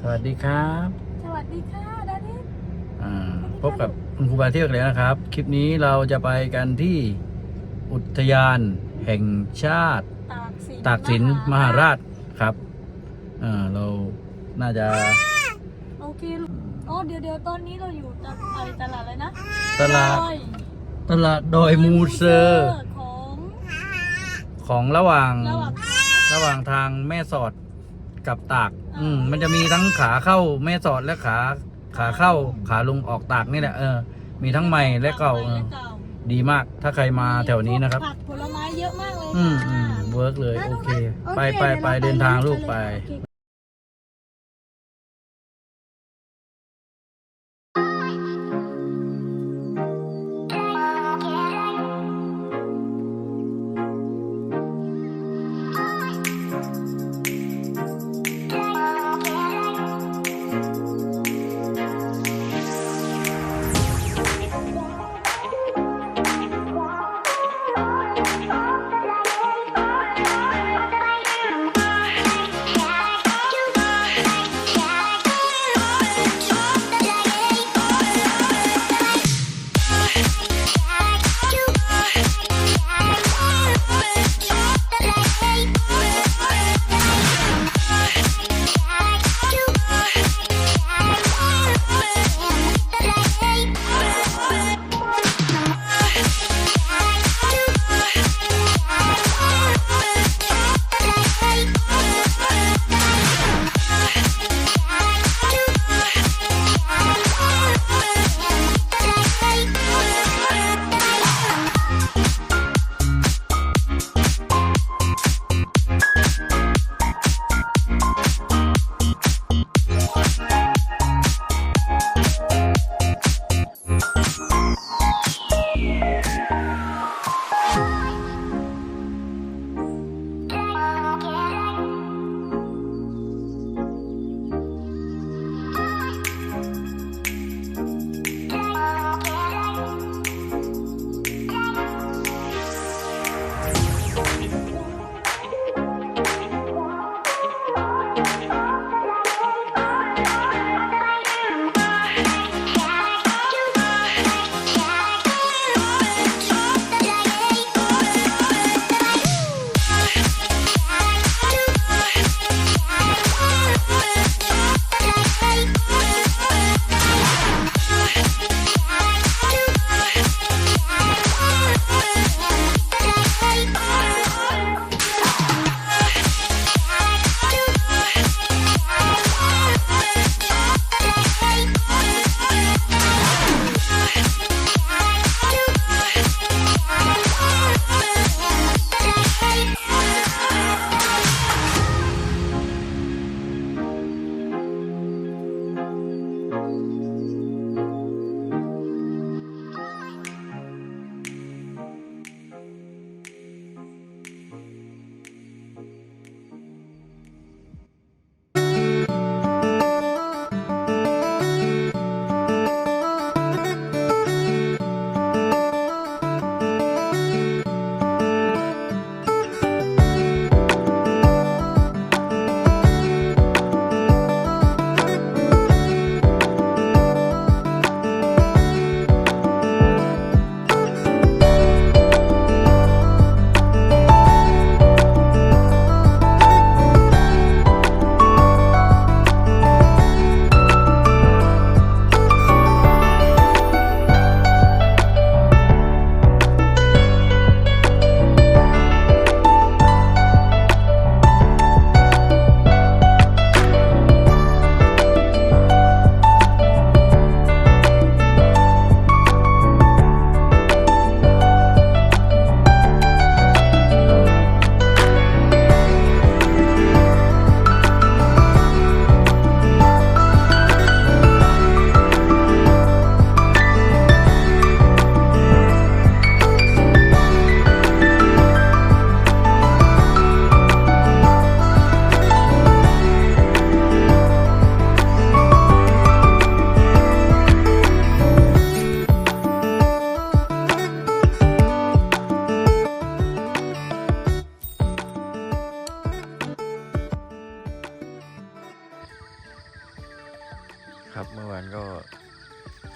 สวัสดีครับ สวัสดีค่ะดานิสอ่าพบกับคุณครูบาเที่ยวกันแล้วนะครับ คลิปนี้เราจะไปกันที่อุทยานแห่งชาติ ตากสินตากสินมหาราชครับอ่าเราน่าจะโอเคลูกอ๋อเดี๋ยวเดี๋ยวตอนนี้เราอยู่ตลาดตลาดอะไรนะตลาดดอยตลาดดอยมูเซอร์ ของของระหว่างระหว่างระหว่างทางแม่สอด กับตาก อืมมันจะมีทั้งขาเข้าแม่สอดและขาขาเข้าขาลงออกตากนี่แหละเออ มีทั้งใหม่และเก่าเออและเก่าดีมากถ้าใครมาแถวนี้นะครับ ผักผลไม้เยอะมากเลยอืมค่ะอืมเวิร์กเลย โอเคโอเคไปไปไปเดี๋ยวเราไปเดินทางลูกไปโอ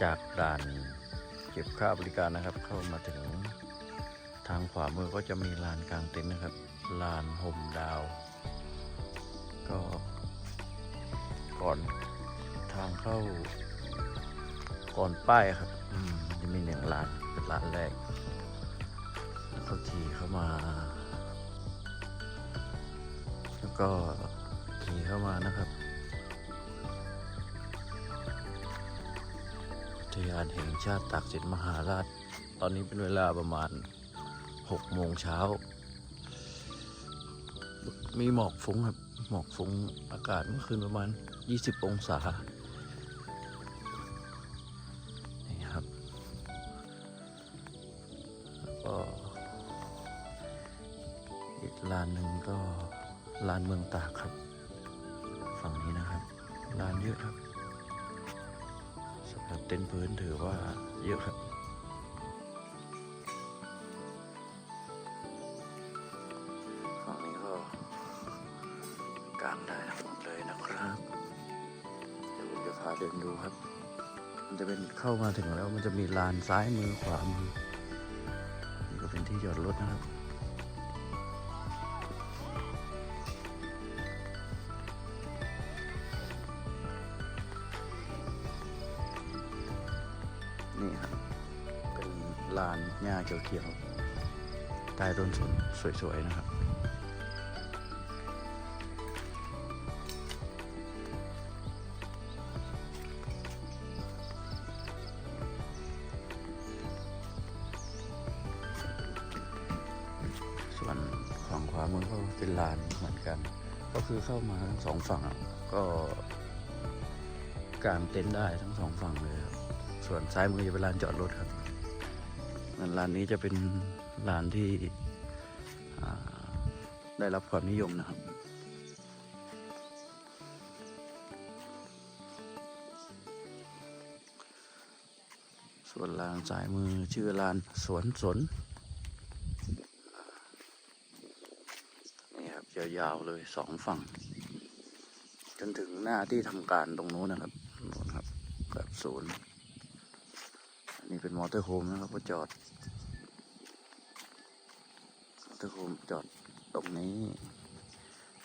จากด่านเก็บค่าบริการนะครับ เข้ามาถึงทางขวามือก็จะมีลานกลางเต็นท์นะครับลานห่มดาว ก็ก่อนทางเข้าก่อนป้ายครับจะมีหนึ่งร้านเป็นร้านแรกแล้วก็ขี่เข้ามา แล้วก็ขี่เข้ามานะครับ ยานแห่งชาติตากสินมหาราช ตอนนี้เป็นเวลาประมาณ6โมงเช้า มีหมอกฟุ้งครับ หมอกฟุ้งอากาศเมื่อคืนประมาณ 20 องศา นี่ครับ แล้วก็อีกลานหนึ่งก็ลานเมืองตากครับ ฝั่งนี้นะครับ ลานเยอะครับสำหรับ เต็นท์พื้นถือว่าเยอะครับฝั่งนี้ก็กางได้ทั้งหมดเลยนะครับ เดี๋ยวผมจะพาเดินดูครับ มันจะเป็นเข้ามาถึงแล้วมันจะมีลานซ้ายมือขวามือนี่ก็เป็นที่จอดรถนะครับ ลานหญ้าเขียวๆใต้ต้นสนสวยๆนะครับ ส่วนฝั่งขวามือก็เป็นลานเหมือนกัน ก็คือเข้ามาทั้งสองฝั่งก็กางเต็นท์ได้ทั้งสองฝั่งเลยครับส่วนซ้ายมือจะเป็นลานจอดรถครับ นั่นลานนี้จะเป็นลานที่ได้รับความนิยมนะครับ ส่วนลานซ้ายมือชื่อลานสวนสนนี่ครับยาวๆเลยสองฝั่ง จนถึงหน้าที่ทำการตรงนู้นนะครับนู้นครับกับศูนย์ เป็นมอเตอร์โฮมนะครับก็จอดมอเตอร์โฮมจอดตรงนี้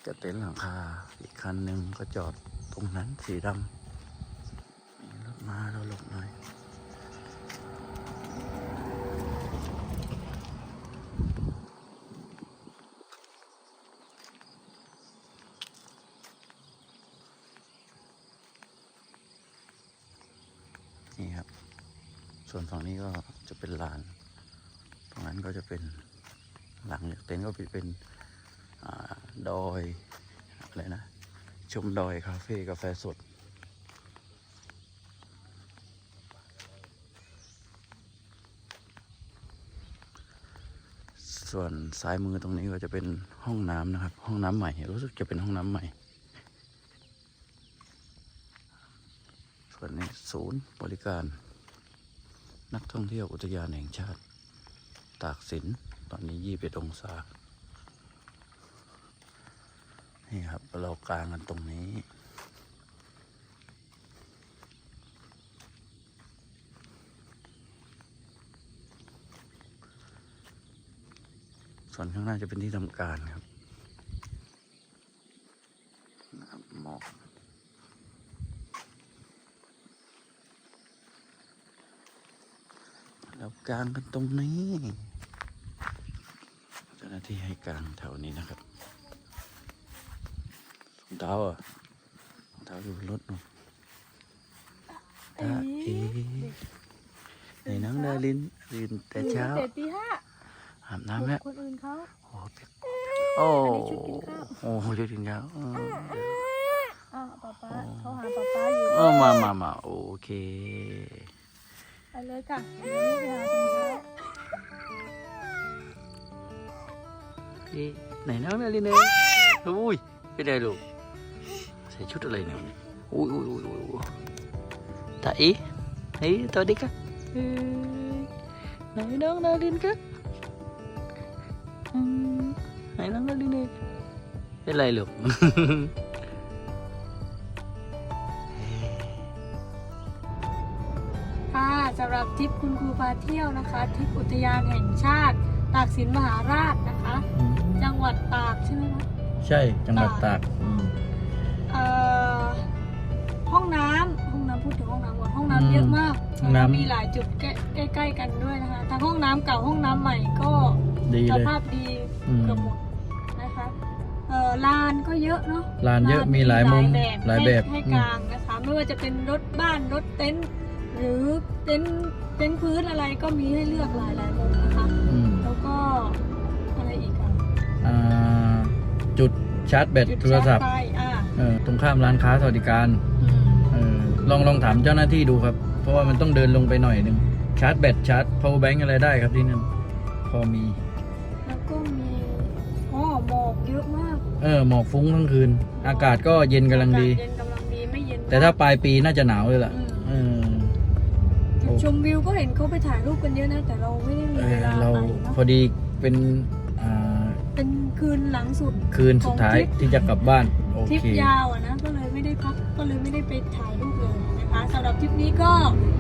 จะเต็นท์หลังคาอีกคันหนึ่งก็จอดตรงนั้นสีดำมีรถมาเราหลบหน่อยนี่ครับ ส่วนฝั่งนี้ก็จะเป็นลาน ตรงนั้นก็จะเป็นหลังจากเต็นท์ก็เป็นอดอยอะไรนะ ชมดอยคาเฟ่กาแฟสด ส่วนซ้ายมือตรงนี้ก็จะเป็นห้องน้ำนะครับ ห้องน้ำใหม่ รู้สึกจะเป็นห้องน้ำใหม่ ส่วนนี้ศูนย์บริการ นักท่องเที่ยวอุทยานแห่งชาติ ตากสิน ตอนนี้ยี่สิบองศา นี่ครับ เรากลางกันตรงนี้ ส่วนข้างหน้าจะเป็นที่ทำการครับนะครับหมอก แล้วกลางกันตรงนี้เจ้าหน้าที่ให้กลางแถวนี้นะครับรองเท้าอะรองเท้าอยู่บนรถนู่นตาเอ๋ในนังดาลินลินแต่เช้าเจ็ดตีห้าอาบน้ำแล้วคนอื่นเขาโอ้เปียกโอ้อันนี้ชุดกินข้าวโอ้ชุดกินข้าวเอออ้าวป๊าป๊าเขาหาป๊าป๊าอยู่เออมามามาโอเคไปเลยค่ะ เอ๊ะไหนน้องนาลินเอ้ยอุ้ยเป็นไงลูกใส่ชุดอะไรเนี่ยอุ้ยอุ้ยอุ้ยอุ้ยอุ้ยตาอีเฮ้ยตัวเด็กอะเอ้ยไหนน้องนาลินครับอืมไหนน้องนาลินเอ้ยเป็นไรลูกเฮ้ยสำหรับทริปคุณครูพาเที่ยวนะคะทริปอุทยานแห่งชาติตากสินมหาราชนะคะอืมจัง หวัดตากใช่ไหมคะใช่จังหวัดตากอืม เอ่อห้องน้ำห้องน้ำพูดถึงห้องน้ำก่อนห้องอืมน้ำเยอะมากห้องน้ำ มีหลายจุดใกล้ใกล้ๆกันด้วยนะคะทั้งห้องน้ำเก่าห้องน้ำใหม่ก็ดีสเลย ภาพดีอืม เกือบหมดนะคะเอ่อลานก็เยอะเนาะลานเยอะมีหลายมุมหลายแบบให้อืกมลางนะคะไม่ว่าจะเป็นรถบ้านรถเต็นท์หรือเต็นท์เต็นท์พื้นอะไรก็มีให้เลือกหลายหลายๆมุมนะคะ จุดชาร์จแบตจุดโทรศัพท์ชาร์จไฟอ่าเออตรงข้ามร้านค้าสวัสดิการอืมเออลองลองถามเจ้าหน้าที่ดูครับ เพราะว่ามันต้องเดินลงไปหน่อยหนึ่งชาร์จแบตชาร์จ power bank อะไรได้ครับที่นั่นพอมี แล้วก็มีอ๋อหมอกเยอะมาก เออหมอกฟุ้งทั้งคืน อากาศก็เย็นกำลังดีอากาศเย็นกำลังดีไม่เย็น แต่ถ้าปลายปีน่าจะหนาวเลยล่ะอืมเออจุดชมวิวก็เห็นเขาไปถ่ายรูปกันเยอะนะแต่เราไม่ได้มีเอเวอลาเราไปพเนาะอดีเป็นอ่า เป็นคืนหลังสุดคืนสุดท้ายของทริปที่จะกลับบ้านโอทริปเคยาวอะนะก็เลยไม่ได้พักก็เลยไม่ได้ไปถ่ายรูปเลยนะคะสำหรับทริปนี้ก็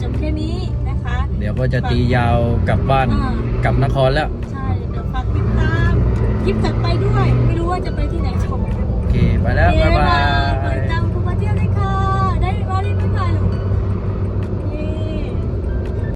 จบแค่นี้นะคะ เดี๋ยวก็จะตียาวกลับบ้านอ่า กลับนครแล้วใช่เดี๋ยวฝากติดตามคลิปถัดไปด้วย ไม่รู้ว่าจะไปที่ไหนชมโอเคไปแล้วบ๊ายบาเปิยดตาม